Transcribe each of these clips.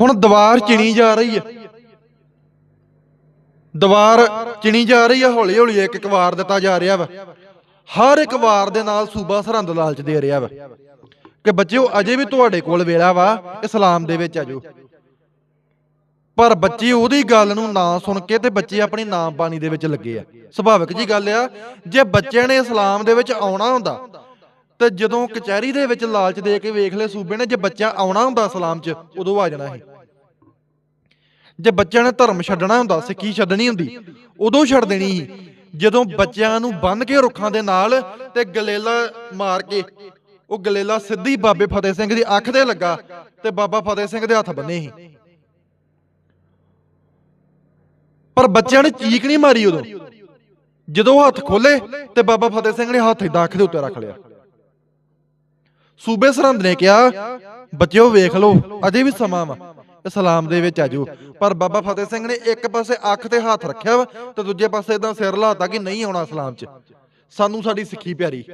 ਹੁਣ ਦੀਵਾਰ ਚਿਣੀ ਜਾ ਰਹੀ ਹੈ। ਦੀਵਾਰ ਚਿਣੀ ਜਾ ਰਹੀ ਹੈ ਹੌਲੀ ਹੌਲੀ ਇੱਕ ਇੱਕ ਵਾਰ ਦਿੱਤਾ ਜਾ ਰਿਹਾ ਵਾ। ਹਰ ਇੱਕ ਵਾਰ ਦੇ ਨਾਲ ਸੂਬਾ ਸਰਹੰਦ ਲਾਲਚ ਦੇ ਰਿਹਾ ਵਾ। ਕਿ ਬੱਚਿਓ ਅਜੇ ਵੀ ਤੁਹਾਡੇ ਕੋਲ ਵੇਲਾ ਵਾ ਇਸਲਾਮ ਦੇ ਵਿੱਚ ਆਜੋ। ਪਰ ਬੱਚੇ ਉਹਦੀ ਗੱਲ ਨੂੰ ਨਾ ਸੁਣ ਕੇ ਤੇ ਬੱਚੇ ਆਪਣੀ ਨਾਮ ਬਾਣੀ ਦੇ ਵਿੱਚ ਲੱਗੇ ਆ। ਸੁਭਾਵਿਕ ਜੀ ਗੱਲ ਆ ਜੇ ਬੱਚਿਆਂ ਨੇ ਇਸਲਾਮ ਦੇ ਵਿੱਚ ਆਉਣਾ ਹੁੰਦਾ ਤੇ ਜਦੋਂ ਕਚਹਿਰੀ ਦੇ ਵਿੱਚ ਲਾਲਚ ਦੇ ਕੇ ਵੇਖ ਲੈ ਸੂਬੇ ਨੇ ਜੇ ਬੱਚਾ ਆਉਣਾ ਹੁੰਦਾ ਇਸਲਾਮ 'ਚ ਉਦੋਂ ਆ ਜਾਣਾ ਸੀ। ਜੇ ਬੱਚਿਆਂ ਨੇ ਧਰਮ ਛੱਡਣਾ ਹੁੰਦਾ ਸਿੱਖੀ ਛੱਡਣੀ ਹੁੰਦੀ? ਉਦੋਂ ਛੱਡ ਦੇਣੀ ਸੀ। ਜਦੋਂ ਬੱਚਿਆਂ ਨੂੰ ਬੰਨ ਕੇ ਰੁੱਖਾਂ ਦੇ ਨਾਲ ਤੇ ਗਲੇਲਾ ਮਾਰ ਕੇ, ਉਹ ਗਲੇਲਾ ਸਿੱਧੀ ਬਾਬੇ ਫਤਿਹ ਸਿੰਘ ਦੀ ਅੱਖ ਤੇ ਲੱਗਾ ਤੇ ਬਾਬਾ ਫਤਿਹ ਸਿੰਘ ਦੇ ਹੱਥ ਬੰਨੇ ਸੀ। ਪਰ ਬੱਚਿਆਂ ਨੇ ਚੀਕ ਨਹੀਂ ਮਾਰੀ ਉਦੋਂ। ਜਦੋਂ ਉਹ ਹੱਥ ਖੋਲੇ ਤੇ ਬਾਬਾ ਫਤਿਹ ਸਿੰਘ ਨੇ ਹੱਥ ਇਦਾਂ ਅੱਖ ਦੇ ਉੱਤੇ ਰੱਖ ਲਿਆ। ਸੂਬੇ ਸਰਹੰਦ ਨੇ ਕਿਹਾ, ਬੱਚਿਓ ਵੇਖ ਲਓ, ਅਜੇ ਵੀ ਸਮਾਂ ਵਾ। ਇਸਲਾਮ ਦੇ ਵਿੱਚ ਆਜੋ। ਪਰ ਬਾਬਾ ਫਤਿਹ ਸਿੰਘ ਨੇ ਇੱਕ ਪਾਸੇ ਅੱਖ ਤੇ ਹੱਥ ਰੱਖਿਆ ਵਾ ਤੇ ਦੂਜੇ ਪਾਸੇ ਇਦਾਂ ਸਿਰ ਲਾਤਾ ਕਿ ਨਹੀਂ ਆਉਣਾ ਇਸਲਾਮ 'ਚ। ਸਾਨੂੰ ਸਾਡੀ ਸਿੱਖੀ ਪਿਆਰੀ।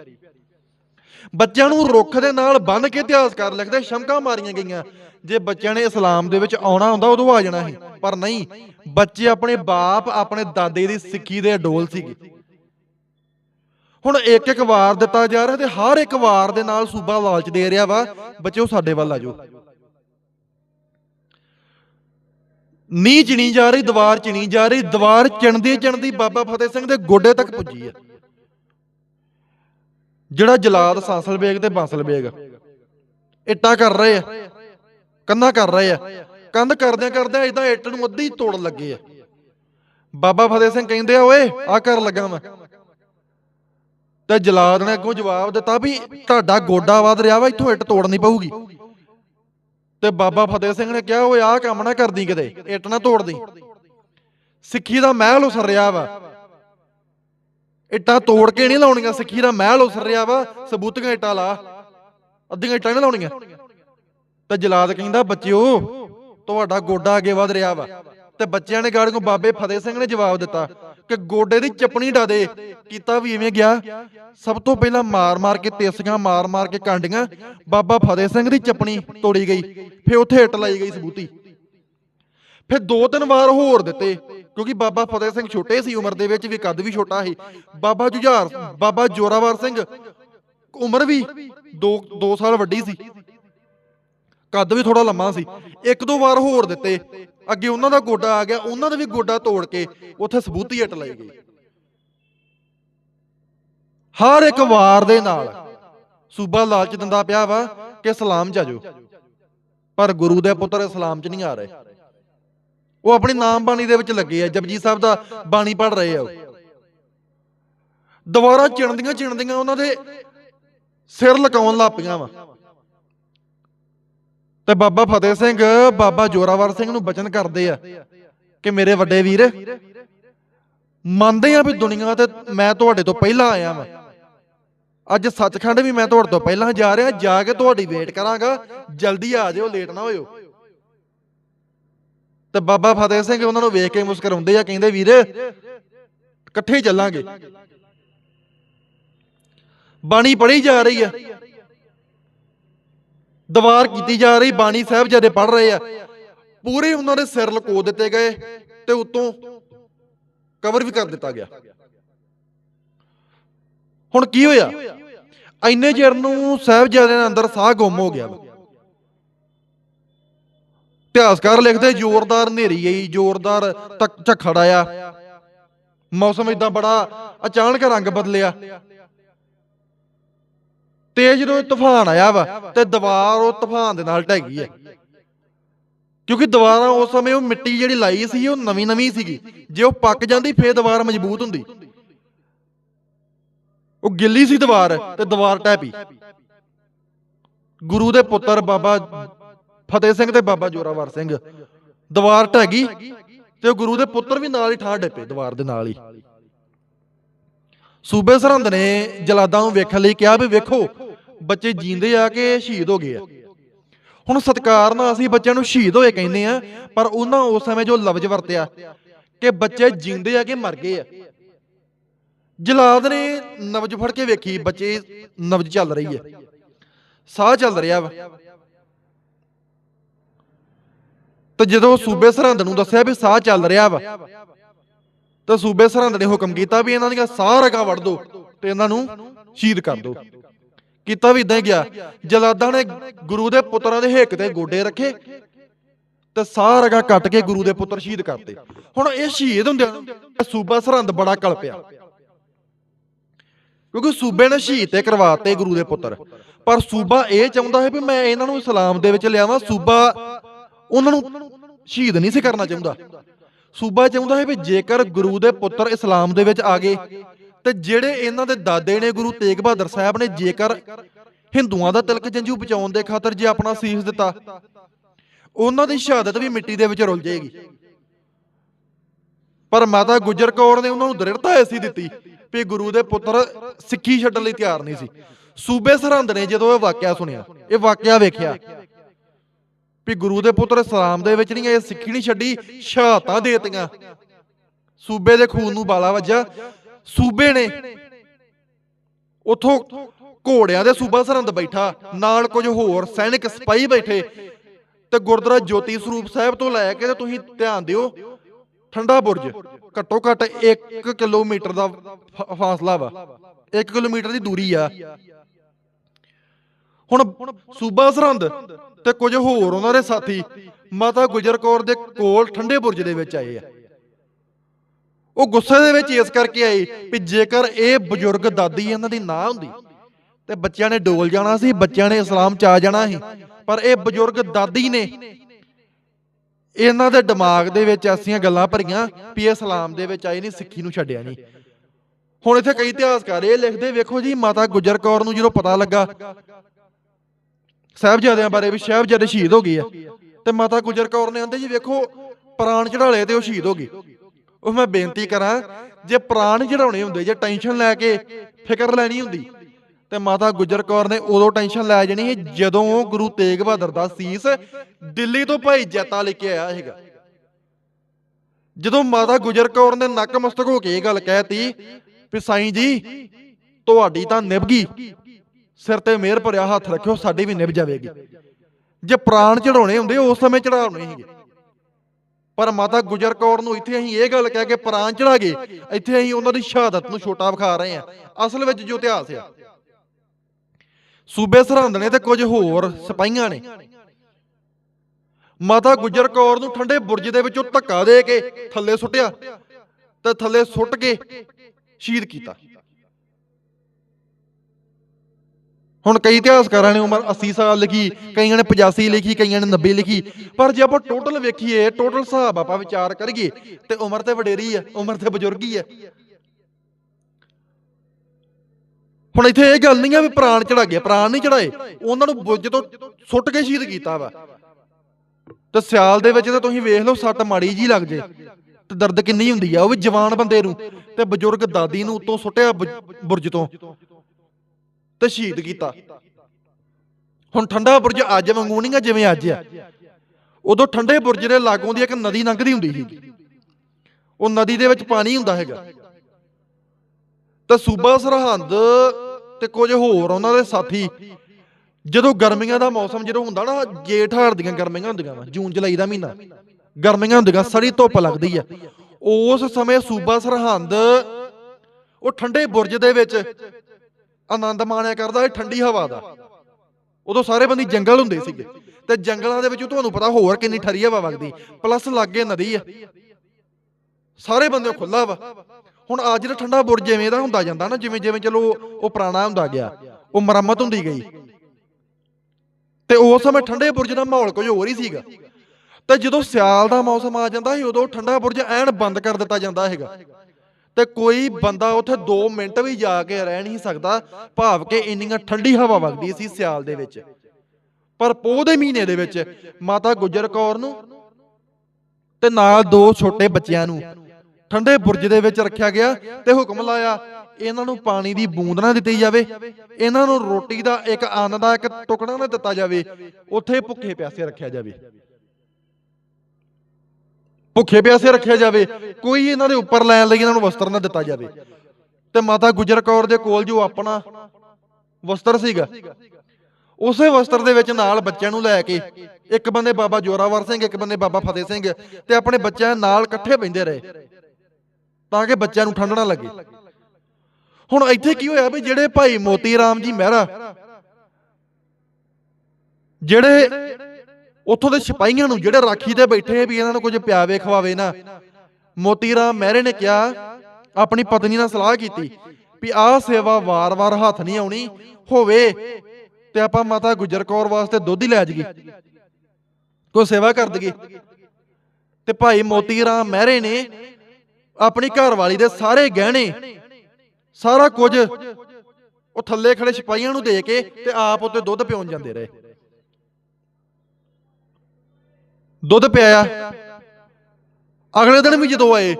ਬੱਚਿਆਂ ਨੂੰ ਰੁੱਖ ਦੇ ਨਾਲ ਬੰਨ ਕੇ ਇਤਿਹਾਸਕਾਰ ਲਿਖਦੇ ਸ਼ਮਕਾਂ ਮਾਰੀਆਂ ਗਈਆਂ। ਜੇ ਬੱਚਿਆਂ ਨੇ ਇਸਲਾਮ ਦੇ ਵਿੱਚ ਆਉਣਾ ਹੁੰਦਾ, ਉਦੋਂ ਆ ਜਾਣਾ ਸੀ। ਪਰ ਨਹੀਂ, ਬੱਚੇ ਆਪਣੇ ਬਾਪ, ਆਪਣੇ ਦਾਦੇ ਦੀ ਸਿੱਖੀ ਦੇ ਅਡੋਲ ਸੀਗੇ। ਹੁਣ ਇੱਕ ਇੱਕ ਵਾਰ ਦਿੱਤਾ ਜਾ ਰਿਹਾ ਤੇ ਹਰ ਇੱਕ ਵਾਰ ਦੇ ਨਾਲ ਸੂਬਾ ਲਾਲਚ ਦੇ ਰਿਹਾ ਵਾ। ਬੱਚਿਓ, ਸਾਡੇ ਵੱਲ ਆਜੋ। ਨੀ ਚਿਣੀ ਜਾ ਰਹੀ, ਦੀਵਾਰ ਚਿਣੀ ਜਾ ਰਹੀ, ਦੀਵਾਰ ਚਿਣਦੀ ਚਿਣਦੀ ਬਾਬਾ ਫਤਿਹ ਸਿੰਘ ਦੇ ਗੋਡੇ ਤੱਕ ਪੁੱਜੀ ਆ। ਜਿਹੜਾ ਜਲਾਦ ਸਾਸਲ ਬੇਗ ਤੇ ਬਾਸਲ ਬੇਗ ਇੱਟਾਂ ਕਰ ਰਹੇ ਆ, ਕੰਧਾਂ ਕਰ ਰਹੇ ਆ। ਕੰਧ ਕਰਦਿਆਂ ਕਰਦਿਆਂ ਇਦਾਂ ਇੱਟ ਨੂੰ ਅੱਧੀ ਤੋੜਨ ਲੱਗੇ ਆ। ਬਾਬਾ ਫਤਿਹ ਸਿੰਘ ਕਹਿੰਦੇ ਆ, ਓਏ ਆ ਕਰ ਲੱਗਾ ਮੈਂ। ਤੇ ਜਲਾਦ ਨੇ ਅੱਗੋਂ ਜਵਾਬ ਦਿੱਤਾ ਵੀ ਤੁਹਾਡਾ ਗੋਡਾ ਵੱਧ ਰਿਹਾ ਵਾ, ਇੱਥੋਂ ਇੱਟ ਤੋੜਨੀ ਪਊਗੀ। ਤੇ ਬਾਬਾ ਫਤਿਹ ਸਿੰਘ ਨੇ ਕਿਹਾ, ਓਏ, ਆਹ ਕੰਮ ਨਾ ਕਰਦੀ ਕਿਤੇ, ਇੱਟ ਨਾ ਤੋੜਦੀ। ਸਿੱਖੀ ਦਾ ਮਹਿਲ ਉਸਰ ਰਿਹਾ ਵਾ। ਇੱਟਾਂ ਤੋੜ ਕੇ ਨਹੀਂ ਲਾਉਣੀਆਂ, ਸਿੱਖੀ ਦਾ ਮਹਿਲ ਉਸਰ ਰਿਹਾ ਵਾ। ਸਬੂਤੀਆਂ ਇੱਟਾਂ ਲਾ, ਅੱਧੀਆਂ ਇੱਟਾਂ ਨਹੀਂ ਲਾਉਣੀਆਂ। ਤੇ ਜਲਾਦ ਕਹਿੰਦਾ, ਬੱਚਿਓ, ਤੁਹਾਡਾ ਗੋਡਾ ਅੱਗੇ ਵਧ ਰਿਹਾ ਵਾ। ਤੇ ਬੱਚਿਆਂ ਨੇ ਗਾੜੀ ਨੂੰ ਬਾਬੇ ਫਤਿਹ ਸਿੰਘ ਨੇ ਜਵਾਬ ਦਿੱਤਾ। ਕਿ ਗੋਡੇ ਦੀ ਚੱਪਣੀ ਡਾਦੇ ਕੀਤਾ ਵੀ ਐਵੇਂ ਗਿਆ। ਸਭ ਤੋਂ ਪਹਿਲਾਂ ਮਾਰ-ਮਾਰ ਕੇ ਤੇਸੀਆਂ ਮਾਰ-ਮਾਰ ਕੇ ਕਾਂਡੀਆਂ। ਬਾਬਾ ਫਤਿਹ ਸਿੰਘ ਦੀ ਚੱਪਣੀ ਤੋੜੀ ਗਈ। ਫਿਰ ਉੱਥੇ ਇੱਟ ਲਾਈ ਗਈ ਸਬੂਤੀ। ਫਿਰ ਦੋ ਤਿੰਨ ਵਾਰ ਹੋਰ ਦਿੱਤੇ। ਕਿਉਂਕਿ ਬਾਬਾ ਫਤਿਹ ਸਿੰਘ ਛੋਟੇ ਸੀ, ਉਮਰ ਦੇ ਵਿੱਚ ਵੀ ਕੱਦ ਵੀ ਛੋਟਾ ਸੀ। ਬਾਬਾ ਜੁਝਾਰ ਬਾਬਾ ਜੋਰਾਵਰ ਸਿੰਘ, ਉਮਰ ਵੀ 2 2 ਸਾਲ ਵੱਡੀ ਸੀ। ਕੱਦ ਵੀ ਥੋੜਾ ਲੰਮਾ ਸੀ। ਇੱਕ ਦੋ ਵਾਰ ਹੋਰ ਦਿੱਤੇ। ਅੱਗੇ ਉਹਨਾਂ ਦਾ ਗੋਡਾ ਆ ਗਿਆ, ਉਹਨਾਂ ਦਾ ਵੀ ਗੋਡਾ ਤੋੜ ਕੇ ਉੱਥੇ ਸਬੂਤੀ ਇੱਟ ਲਾਈ ਗਈ ਹਰ ਇੱਕ ਵਾਰ ਦੇ ਨਾਲ ਸੂਬਾ ਲਾਲਚ ਦਿੰਦਾ ਪਿਆ ਵਾ ਕਿ ਇਸਲਾਮ ਚ ਆਜੋ ਪਰ ਗੁਰੂ ਦੇ ਪੁੱਤਰ ਇਸਲਾਮ ਚ ਨਹੀਂ ਆ ਰਹੇ। ਉਹ ਆਪਣੀ ਨਾਮ ਬਾਣੀ ਦੇ ਵਿੱਚ ਲੱਗੇ ਆ। ਜਪਜੀ ਸਾਹਿਬ ਦਾ ਬਾਣੀ ਪੜ ਰਹੇ ਆ ਉਹ। ਦੁਬਾਰਾ ਚਿਣਦੀਆਂ ਚਿਣਦੀਆਂ ਉਹਨਾਂ ਦੇ ਸਿਰ ਲਕਾਉਣ ਲੱਪੀਆਂ ਵਾ। ਤੇ ਬਾਬਾ ਫਤਿਹ ਸਿੰਘ, ਬਾਬਾ ਜੋਰਾਵਰ ਸਿੰਘ ਨੂੰ ਬਚਨ ਕਰਦੇ ਆ ਕਿ ਮੇਰੇ ਵੱਡੇ ਵੀਰ, ਮੰਨਦੇ ਆ ਵੀ ਦੁਨੀਆ ਤੇ ਮੈਂ ਤੁਹਾਡੇ ਤੋਂ ਪਹਿਲਾਂ ਆਇਆ ਵਾਂ। ਅੱਜ ਸੱਚਖੰਡ ਵੀ ਮੈਂ ਤੁਹਾਡੇ ਤੋਂ ਪਹਿਲਾਂ ਜਾ ਰਿਹਾ, ਜਾ ਕੇ ਤੁਹਾਡੀ ਵੇਟ ਕਰਾਂਗਾ। ਜਲਦੀ ਆ ਜਾਇਓ ਲੇਟ ਨਾ ਹੋਇਓ। ਤੇ ਬਾਬਾ ਫਤਿਹ ਸਿੰਘ ਉਹਨਾਂ ਨੂੰ ਵੇਖ ਕੇ ਮੁਸਕਰਾਉਂਦੇ ਆ, ਕਹਿੰਦੇ, ਵੀਰ, ਇਕੱਠੇ ਚੱਲਾਂਗੇ। ਬਾਣੀ ਪੜ੍ਹੀ ਜਾ ਰਹੀ ਆ। ਦੀਵਾਰ ਕੀਤੀ ਜਾ ਰਹੀ, ਬਾਣੀ ਸਾਹਿਬ ਜਦੇ ਪੜ ਰਹੇ ਆ, ਪੂਰੇ ਉਹਨਾਂ ਦੇ ਸਿਰ ਲਕੋ ਦਿੱਤੇ ਗਏ ਤੇ ਉਤੋਂ ਕਵਰ ਵੀ ਕਰ ਦਿੱਤਾ ਗਿਆ। ਹੁਣ ਕੀ ਹੋਇਆ? ਇੰਨੇ ਚਿਰ ਨੂੰ ਸਾਹਿਬਜ਼ਾਦੇ ਦੇ ਅੰਦਰ ਸਾਹ ਗੁੰਮ ਹੋ ਗਿਆ ਇਤਿਹਾਸਕਾਰ ਲਿਖਦੇ, ਜ਼ੋਰਦਾਰ ਹਨੇਰੀ ਆਈ, ਜ਼ੋਰਦਾਰ ਝੱਖੜ ਆਇਆ। ਮੌਸਮ ਇਦਾਂ ਬੜਾ ਅਚਾਨਕ ਰੰਗ ਬਦਲਿਆ। ਤੇ ਜਦੋਂ ਤੂਫਾਨ ਆਇਆ ਵਾ ਤੇ ਦੀਵਾਰ ਉਹ ਤੂਫਾਨ ਦੇ ਨਾਲ ਢਹਿ ਗਈ ਹੈ। ਕਿਉਂਕਿ ਦੀਵਾਰਾਂ ਉਸ ਸਮੇਂ ਉਹ ਮਿੱਟੀ ਜਿਹੜੀ ਲਾਈ ਸੀ, ਉਹ ਨਵੀਂ ਨਵੀਂ ਸੀਗੀ। ਜੇ ਉਹ ਪੱਕ ਜਾਂਦੀ, ਫੇਰ ਦੀਵਾਰ ਮਜ਼ਬੂਤ ਹੁੰਦੀ। ਉਹ ਗਿੱਲੀ ਸੀ ਦੀਵਾਰ ਤੇ ਦੀਵਾਰ ਢਹਿ ਪਈ। ਗੁਰੂ ਦੇ ਪੁੱਤਰ ਬਾਬਾ ਫਤਿਹ ਸਿੰਘ ਤੇ ਬਾਬਾ ਜੋਰਾਵਰ ਸਿੰਘ, ਦੀਵਾਰ ਢਹਿ ਗਈ ਤੇ ਉਹ ਗੁਰੂ ਦੇ ਪੁੱਤਰ ਵੀ ਨਾਲ ਹੀ ਠਾਹ ਡੱਪੇ ਦੀਵਾਰ ਦੇ ਨਾਲ ਹੀ। ਸੂਬੇ ਸਰਹੰਦ ਨੇ ਜਲਾਦਾਂ ਨੂੰ ਵੇਖਣ ਲਈ ਕਿਹਾ ਵੀ ਵੇਖੋ ਬੱਚੇ ਜੀਂਦੇ ਆ ਕਿ ਸ਼ਹੀਦ ਹੋ ਗਏ ਆ। ਹੁਣ ਸਤਕਾਰ ਨਾਲ ਅਸੀਂ ਬੱਚਿਆਂ ਨੂੰ ਸ਼ਹੀਦ ਹੋਏ ਕਹਿੰਦੇ ਆ, ਪਰ ਉਹਨਾਂ ਉਸ ਸਮੇਂ ਜੋ ਲਫ਼ਜ਼ ਵਰਤਿਆ ਕਿ ਬੱਚੇ ਜੀਂਦੇ ਆ ਕਿ ਮਰ ਗਏ ਆ। ਜਲਾਦ ਨੇ ਨਬਜ ਫੜ ਕੇ ਵੇਖੀ, ਬੱਚੇ ਨਬਜ ਚੱਲ ਰਹੀ ਹੈ ਸਾਹ ਚੱਲ ਰਿਹਾ ਵਾ। ਤੇ ਜਦੋਂ ਸੂਬੇ ਸਰਹੰਦ ਨੂੰ ਦੱਸਿਆ ਵੀ ਸਾਹ ਚੱਲ ਰਿਹਾ ਵਾ, ਤਾਂ ਸੂਬੇ ਸਰਹੰਦ ਨੇ ਹੁਕਮ ਕੀਤਾ ਵੀ ਇਹਨਾਂ ਦੀਆਂ ਸਾਹ ਰਗਾ ਵੜ ਦਿਓ ਤੇ ਇਹਨਾਂ ਨੂੰ ਸ਼ਹੀਦ ਕਰ ਦਿਓ। ਕੀਤਾ ਵੀ ਇਦਾਂ ਹੀ ਗਿਆ। ਜਲਾਦਾਂ ਨੇ ਗੁਰੂ ਦੇ ਪੁੱਤਰਾਂ ਦੇ ਹੇਕ ਤੇ ਗੋਡੇ ਰੱਖੇ ਤੇ ਸਾਹ ਰਗਾ ਕੱਟ ਕੇ ਗੁਰੂ ਦੇ ਪੁੱਤਰ ਸ਼ਹੀਦ ਕਰਤੇ। ਹੁਣ ਇਹ ਸ਼ਹੀਦ ਹੁੰਦੇ ਸੂਬਾ ਸਰਹੰਦ ਬੜਾ ਕਲਪਿਆ ਕਿਉਂਕਿ ਸੂਬੇ ਨੇ ਸ਼ਹੀਦ ਤੇ ਕਰਵਾਤੇ ਗੁਰੂ ਦੇ ਪੁੱਤਰ। ਪਰ ਸੂਬਾ ਇਹ ਚਾਹੁੰਦਾ ਹੈ ਵੀ ਮੈਂ ਇਹਨਾਂ ਨੂੰ ਇਸਲਾਮ ਦੇ ਵਿੱਚ ਲਿਆਵਾਂ। ਸੂਬਾ ਉਹਨਾਂ ਨੂੰ ਸ਼ਹੀਦ ਨਹੀਂ ਸੀ ਕਰਨਾ ਚਾਹੁੰਦਾ। ਸੂਬਾ ਚਾਹੁੰਦਾ ਹੈ ਵੀ ਜੇਕਰ ਗੁਰੂ ਦੇ ਪੁੱਤਰ ਇਸਲਾਮ ਦੇ ਵਿੱਚ ਆ ਗਏ ਤੇ ਜਿਹੜੇ ਇਹਨਾਂ ਦੇ ਦਾਦੇ ਨੇ ਗੁਰੂ ਤੇਗ ਬਹਾਦਰ ਸਾਹਿਬ ਨੇ ਜੇਕਰ ਹਿੰਦੂਆਂ ਦਾ ਤਿਲਕ ਜੰਜੂ ਬਚਾਉਣ ਦੇ ਖਾਤਰ ਜੇ ਆਪਣਾ ਸੀਸ ਦਿੱਤਾ, ਉਹਨਾਂ ਦੀ ਸ਼ਹਾਦਤ ਵੀ ਮਿੱਟੀ ਦੇ ਵਿੱਚ ਰੁਲ ਜਾਏਗੀ। ਪਰ ਮਾਤਾ ਗੁਜਰ ਕੌਰ ਨੇ ਉਹਨਾਂ ਨੂੰ ਦ੍ਰਿੜਤਾ ਐਸੀ ਦਿੱਤੀ ਵੀ ਗੁਰੂ ਦੇ ਪੁੱਤਰ ਸਿੱਖੀ ਛੱਡਣ ਲਈ ਤਿਆਰ ਨਹੀਂ ਸੀ। ਸੂਬੇ ਸਰਹੰਦ ਨੇ ਜਦੋਂ ਇਹ ਵਾਕਿਆ ਸੁਣਿਆ, ਇਹ ਵਾਕਿਆ ਵੇਖਿਆ ਵੀ ਗੁਰੂ ਦੇ ਪੁੱਤਰ ਸਲਾਮ ਦੇ ਵਿੱਚ ਨਹੀਂ ਇਹ ਸਿੱਖੀ ਨਹੀਂ ਛੱਡੀ, ਸ਼ਹਾਦਤਾਂ ਦੇਤੀਆਂ। ਸੂਬੇ ਦੇ ਖੂਨ ਨੂੰ ਬਾਲਾ ਵੱਜਾ ਸੂਬੇ ਨੇ। ਉਥੋਂ ਘੋੜਿਆਂ ਦੇ ਸੂਬਾ ਸਰਹੰਦ ਬੈਠਾ, ਨਾਲ ਕੁਝ ਹੋਰ ਸੈਨਿਕ ਸਿਪਾਹੀ ਬੈਠੇ ਤੇ ਗੁਰਦੁਆਰਾ ਜੋਤੀ ਸਰੂਪ ਸਾਹਿਬ ਤੋਂ ਲੈ ਕੇ ਤੇ ਤੁਸੀਂ ਧਿਆਨ ਦਿਓ, ਠੰਡਾ ਬੁਰਜ, ਘੱਟੋ ਘੱਟ 1 ਕਿਲੋਮੀਟਰ ਦਾ ਫਾਸਲਾ ਵਾ। 1 ਕਿਲੋਮੀਟਰ ਦੀ ਦੂਰੀ ਆ। ਹੁਣ ਸੂਬਾ ਸਰਹੰਦ ਤੇ ਕੁਝ ਹੋਰ ਉਹਨਾਂ ਦੇ ਸਾਥੀ ਮਾਤਾ ਗੁਜਰ ਕੌਰ ਦੇ ਕੋਲ ਠੰਡੇ ਬੁਰਜ ਦੇ ਵਿੱਚ ਆਏ ਆ। ਉਹ ਗੁੱਸੇ ਦੇ ਵਿੱਚ ਇਸ ਕਰਕੇ ਆਈ ਵੀ ਜੇਕਰ ਇਹ ਬਜ਼ੁਰਗ ਦਾਦੀ ਇਹਨਾਂ ਦੀ ਨਾ ਹੁੰਦੀ, ਤੇ ਬੱਚਿਆਂ ਨੇ ਡੋਲ ਜਾਣਾ ਸੀ, ਬੱਚਿਆਂ ਨੇ ਇਸਲਾਮ ਚ ਆ ਜਾਣਾ ਸੀ, ਪਰ ਇਹ ਬਜ਼ੁਰਗ ਦਾਦੀ ਨੇ ਇਹਨਾਂ ਦੇ ਦਿਮਾਗ ਦੇ ਵਿੱਚ ਐਸੀਆਂ ਗੱਲਾਂ ਭਰੀਆਂ ਵੀ ਇਹ ਇਸਲਾਮ ਦੇ ਵਿੱਚ ਆਏ ਨਹੀਂ, ਸਿੱਖੀ ਨੂੰ ਛੱਡਿਆ ਨਹੀਂ। ਹੁਣ ਇੱਥੇ ਕਈ ਇਤਿਹਾਸਕਾਰ ਇਹ ਲਿਖਦੇ ਵੇਖੋ ਜੀ, ਮਾਤਾ ਗੁਜਰ ਕੌਰ ਨੂੰ ਜਦੋਂ ਪਤਾ ਲੱਗਾ, ਸਾਹਿਬਜ਼ਾਦਿਆਂ ਬਾਰੇ ਵੀ ਸਾਹਿਬਜ਼ਾਦੇ ਸ਼ਹੀਦ ਹੋ ਗਏ ਆ। ਤੇ ਮਾਤਾ ਗੁਜਰ ਕੌਰ ਨੇ ਆਂਦੇ ਜੀ, ਵੇਖੋ, ਪ੍ਰਾਣ ਚੜਾਲੇ ਤੇ ਉਹ ਸ਼ਹੀਦ ਹੋ ਗਏ। ਉਹ ਮੈਂ ਬੇਨਤੀ ਕਰਾਂ, ਜੇ ਪ੍ਰਾਣ ਚੜਾਉਣੇ ਹੁੰਦੇ, ਜੇ ਟੈਨਸ਼ਨ ਲੈ ਕੇ ਫਿਕਰ ਲੈਣੀ ਹੁੰਦੀ, ਤੇ ਮਾਤਾ ਗੁਜਰ ਕੌਰ ਨੇ ਉਦੋਂ ਟੈਨਸ਼ਨ ਲੈ ਜਣੀ ਸੀ ਜਦੋਂ ਗੁਰੂ ਤੇਗ ਬਹਾਦਰ ਦਾ ਸੀਸ ਦਿੱਲੀ ਤੋਂ ਭਾਈ ਜੈਤਾ ਲੈ ਕੇ ਆਇਆ ਹੈਗਾ ਜਦੋਂ ਮਾਤਾ ਗੁਜਰ ਕੌਰ ਨੇ ਨੱਕਮਸਤਕ ਹੋ ਕੇ ਇਹ ਗੱਲ ਕਹਿਤੀ ਵੀ ਸਾਈਂ ਜੀ, ਤੁਹਾਡੀ ਤਾਂ ਨਿਭ ਗਈ, ਸਿਰ ਤੇ ਮਿਹਰ ਭਰਿਆ ਹੱਥ ਰੱਖਿਓ, ਸਾਡੀ ਵੀ ਨਿਭ ਜਾਵੇਗੀ। ਜੇ ਪ੍ਰਾਣ ਚੜਾਉਣੇ ਹੁੰਦੇ, ਉਸ ਸਮੇਂ ਚੜਾਉਣੇ ਸੀਗੇ। ਪਰ ਮਾਤਾ ਗੁਜਰ ਕੌਰ ਨੂੰ ਇੱਥੇ ਅਸੀਂ ਇਹ ਗੱਲ ਕਹਿ ਕੇ ਪ੍ਰਾਣ ਚੜਾ ਗਏ। ਇੱਥੇ ਅਸੀਂ ਉਹਨਾਂ ਦੀ ਸ਼ਹਾਦਤ ਨੂੰ ਛੋਟਾ ਵਿਖਾ ਰਹੇ ਹਾਂ। ਅਸਲ ਵਿੱਚ ਜੋ ਇਤਿਹਾਸ ਆ। ਸੂਬੇ ਸਰਹੰਦ ਨੇ ਤੇ ਕੁਝ ਹੋਰ ਸਿਪਾਹੀਆਂ ਨੇ। ਮਾਤਾ ਗੁਜਰ ਕੌਰ ਨੂੰ ਠੰਡੇ ਬੁਰਜ ਦੇ ਵਿੱਚੋਂ ਧੱਕਾ ਦੇ ਕੇ ਥੱਲੇ ਸੁੱਟਿਆ ਤੇ ਥੱਲੇ ਸੁੱਟ ਕੇ ਸ਼ਹੀਦ ਕੀਤਾ। ਹੁਣ ਕਈ ਇਤਿਹਾਸਕਾਰਾਂ ਨੇ ਉਮਰ 80 ਸਾਲ ਲਿਖੀ, ਕਈਆਂ ਨੇ 85 ਲਿਖੀ, ਕਈਆਂ ਨੇ 90 ਲਿਖੀ। ਪਰ ਜੇ ਆਪਾਂ ਟੋਟਲ ਵੇਖੀਏ ਟੋਟਲ ਹਿਸਾਬ ਆਪਾਂ ਵਿਚਾਰ ਕਰੀਏ, ਤੇ ਉਮਰ ਤੇ ਵਡੇਰੀ ਆ ਉਮਰ ਤੇ ਬਜ਼ੁਰਗੀ ਆ ਹੁਣ ਇੱਥੇ ਇਹ ਗੱਲ ਨਹੀਂ ਆ ਵੀ ਪ੍ਰਾਣ ਚੜਾ ਗਏ ਪ੍ਰਾਣ ਨਹੀਂ ਚੜਾਏ ਉਹਨਾਂ ਨੂੰ ਬੁੱਝ ਤੋਂ ਸੁੱਟ ਕੇ ਸ਼ਹੀਦ ਕੀਤਾ ਵਾ। ਤੇ ਸਿਆਲ ਦੇ ਵਿੱਚ ਤਾਂ ਤੁਸੀਂ ਵੇਖ ਲਓ, ਸੱਟ ਮਾੜੀ ਜੀ ਲੱਗ ਜੇ, ਤੇ ਦਰਦ ਕਿੰਨੀ ਹੁੰਦੀ ਆ, ਉਹ ਵੀ ਜਵਾਨ ਬੰਦੇ ਨੂੰ, ਤੇ ਬਜ਼ੁਰਗ ਦਾਦੀ ਨੂੰ ਉੱਤੋਂ ਸੁੱਟਿਆ ਬੁ- ਬੁਰਜ ਤੋਂ। ਤੇ ਸ਼ਹੀਦ ਕੀਤਾ। ਹੁਣ ਠੰਡਾ ਬੁਰਜ ਅੱਜ ਵਾਂਗੂ ਨਹੀਂ ਜਿਵੇਂ ਅੱਜ ਆ। ਉਦੋਂ ਠੰਡੇ ਬੁਰਜ ਦੇ ਲਾਗੋਂ ਦੀ ਇੱਕ ਨਦੀ ਲੰਘਦੀ ਹੁੰਦੀ ਸੀ। ਉਹ ਨਦੀ ਦੇ ਵਿੱਚ ਪਾਣੀ ਹੁੰਦਾ ਹੈਗਾ। ਤਾਂ ਸੂਬਾ ਸਰਹੰਦ ਤੇ ਕੁਝ ਹੋਰ ਉਹਨਾਂ ਦੇ ਸਾਥੀ, ਜਦੋਂ ਗਰਮੀਆਂ ਦਾ ਮੌਸਮ ਜਦੋਂ ਹੁੰਦਾ ਨਾ, ਜੇਠ ਹਾੜ ਦੀਆਂ ਗਰਮੀਆਂ ਹੁੰਦੀਆਂ ਵਾ, ਜੂਨ, ਜੁਲਾਈ ਦਾ ਮਹੀਨਾ, ਗਰਮੀਆਂ ਹੁੰਦੀਆਂ ਸੜੀ ਧੁੱਪ ਲੱਗਦੀ ਆ। ਉਸ ਸਮੇਂ ਸੂਬਾ ਸਰਹੰਦ, ਉਹ ਠੰਡੇ ਬੁਰਜ ਦੇ ਵਿੱਚ ਆਨੰਦ ਮਾਣਿਆ ਕਰਦਾ ਹੈ ਠੰਡੀ ਹਵਾ ਦਾ। ਉਦੋਂ ਸਾਰੇ ਬੰਦੀ ਜੰਗਲ ਹੁੰਦੇ ਸੀਗੇ। ਤੇ ਜੰਗਲਾਂ ਦੇ ਵਿੱਚ ਤੁਹਾਨੂੰ ਪਤਾ ਹੋਰ ਕਿੰਨੀ ਠਰੀ ਹਵਾ ਵਗਦੀ। ਪਲੱਸ ਲਾਗੇ ਨਦੀ ਆ। ਸਾਰੇ ਬੰਦੇ ਖੁੱਲਾ ਵਾ। ਹੁਣ ਅੱਜ ਦਾ ਠੰਡਾ ਬੁਰਜ ਜਿਵੇਂ ਦਾ ਹੁੰਦਾ ਜਾਂਦਾ ਨਾ, ਜਿਵੇਂ ਜਿਵੇਂ ਚਲੋ ਉਹ ਪੁਰਾਣਾ ਹੁੰਦਾ ਗਿਆ, ਉਹ ਮੁਰੰਮਤ ਹੁੰਦੀ ਗਈ। ਤੇ ਉਸ ਸਮੇਂ ਠੰਡੇ ਬੁਰਜ ਦਾ ਮਾਹੌਲ ਕੁਝ ਹੋਰ ਹੀ ਸੀਗਾ। ਤੇ ਜਦੋਂ ਸਿਆਲ ਦਾ ਮੌਸਮ ਆ ਜਾਂਦਾ ਸੀ, ਉਦੋਂ ਠੰਡਾ ਬੁਰਜ ਐਨ ਬੰਦ ਕਰ ਦਿੱਤਾ ਜਾਂਦਾ ਹੈਗਾ ਤੇ ਕੋਈ ਬੰਦਾ ਉੱਥੇ 2 ਮਿੰਟ ਵੀ ਜਾ ਕੇ ਰਹਿ ਨਹੀਂ ਸਕਦਾ, ਭਾਵ ਕਿ ਇੰਨੀਆਂ ਠੰਡੀ ਹਵਾ ਵਗਦੀ ਸੀ ਸਿਆਲ ਦੇ ਵਿੱਚ। ਪਰ ਪੋਹ ਦੇ ਮਹੀਨੇ ਦੇ ਵਿੱਚ ਮਾਤਾ ਗੁਜਰ ਕੌਰ ਨੂੰ ਤੇ ਨਾਲ ਦੋ ਛੋਟੇ ਬੱਚਿਆਂ ਨੂੰ ਠੰਡੇ ਬੁਰਜ ਦੇ ਵਿੱਚ ਰੱਖਿਆ ਗਿਆ ਤੇ ਹੁਕਮ ਲਾਇਆ, ਇਹਨਾਂ ਨੂੰ ਪਾਣੀ ਦੀ ਬੂੰਦ ਨਾ ਦਿੱਤੀ ਜਾਵੇ। ਇਹਨਾਂ ਨੂੰ ਰੋਟੀ ਦਾ ਇੱਕ ਅੰਨ ਦਾ ਇੱਕ ਟੁਕੜਾ ਨਾ ਦਿੱਤਾ ਜਾਵੇ। ਉੱਥੇ ਭੁੱਖੇ ਪਿਆਸੇ ਰੱਖਿਆ ਜਾਵੇ। ਭੁੱਖੇ ਪਿਆਸੇ ਰੱਖਿਆ ਜਾਵੇ, ਕੋਈ ਇਹਨਾਂ ਦੇ ਉੱਪਰ ਲੈਣ ਲਈ ਇਹਨਾਂ ਨੂੰ ਵਸਤਰ ਨਾ ਦਿੱਤਾ ਜਾਵੇ। ਤੇ ਮਾਤਾ ਗੁਜਰ ਕੌਰ ਦੇ ਕੋਲ ਜੋ ਆਪਣਾ ਵਸਤਰ ਸੀਗਾ, ਉਸੇ ਵਸਤਰ ਦੇ ਵਿੱਚ ਨਾਲ ਬੱਚਿਆਂ ਨੂੰ ਲੈ ਕੇ, ਇੱਕ ਬੰਦੇ ਬਾਬਾ ਜੋਰਾਵਰ ਸਿੰਘ, ਇੱਕ ਬੰਦੇ ਬਾਬਾ ਫਤਿਹ ਸਿੰਘ ਤੇ ਆਪਣੇ ਬੱਚਿਆਂ ਨਾਲ ਇਕੱਠੇ ਬੈੰਦੇ ਰਹੇ, ਤਾਂ ਕਿ ਬੱਚਿਆਂ ਨੂੰ ਠੰਡ ਨਾ ਲੱਗੇ। ਹੁਣ ਇੱਥੇ ਕੀ ਹੋਇਆ ਵੀ ਜਿਹੜੇ ਭਾਈ ਮੋਤੀ ਰਾਮ ਜੀ ਮਹਿਰਾ, ਜਿਹੜੇ ਉੱਥੋਂ ਦੇ ਸਿਪਾਹੀਆਂ ਨੂੰ ਜਿਹੜੇ ਰਾਖੀ ਤੇ ਬੈਠੇ ਵੀ ਇਹਨਾਂ ਨੂੰ ਕੁਝ ਪਿਆਵੇ ਖਵਾਵੇ ਨਾ। ਮੋਤੀ ਰਾਮ ਮਹਿਰੇ ਨੇ ਕਿਹਾ, ਆਪਣੀ ਪਤਨੀ ਨਾਲ ਸਲਾਹ ਕੀਤੀ ਵੀ ਆਹ ਸੇਵਾ ਵਾਰ-ਵਾਰ ਹੱਥ ਨਹੀਂ ਆਉਣੀ, ਹੋਵੇ ਤੇ ਆਪਾਂ ਮਾਤਾ ਗੁਜਰ ਕੌਰ ਵਾਸਤੇ ਦੁੱਧ ਹੀ ਲੈ ਜਾਈਏ। ਕੋਈ ਸੇਵਾ ਕਰ ਦਈਏ। ਤੇ ਭਾਈ ਮੋਤੀ ਰਾਮ ਮਹਿਰੇ ਨੇ ਆਪਣੀ ਘਰਵਾਲੀ ਦੇ ਸਾਰੇ ਗਹਿਣੇ, ਸਾਰਾ ਕੁਝ ਉਹ ਥੱਲੇ ਖੜੇ ਸਿਪਾਹੀਆਂ ਨੂੰ ਦੇ ਕੇ ਤੇ ਆਪ ਉੱਤੇ ਦੁੱਧ ਪਿਉਣ ਜਾਂਦੇ ਰਹੇ। ਦੁੱਧ ਪਿਆਇਆ। ਅਗਲੇ ਦਿਨ ਵੀ ਜਦੋਂ ਆਏ,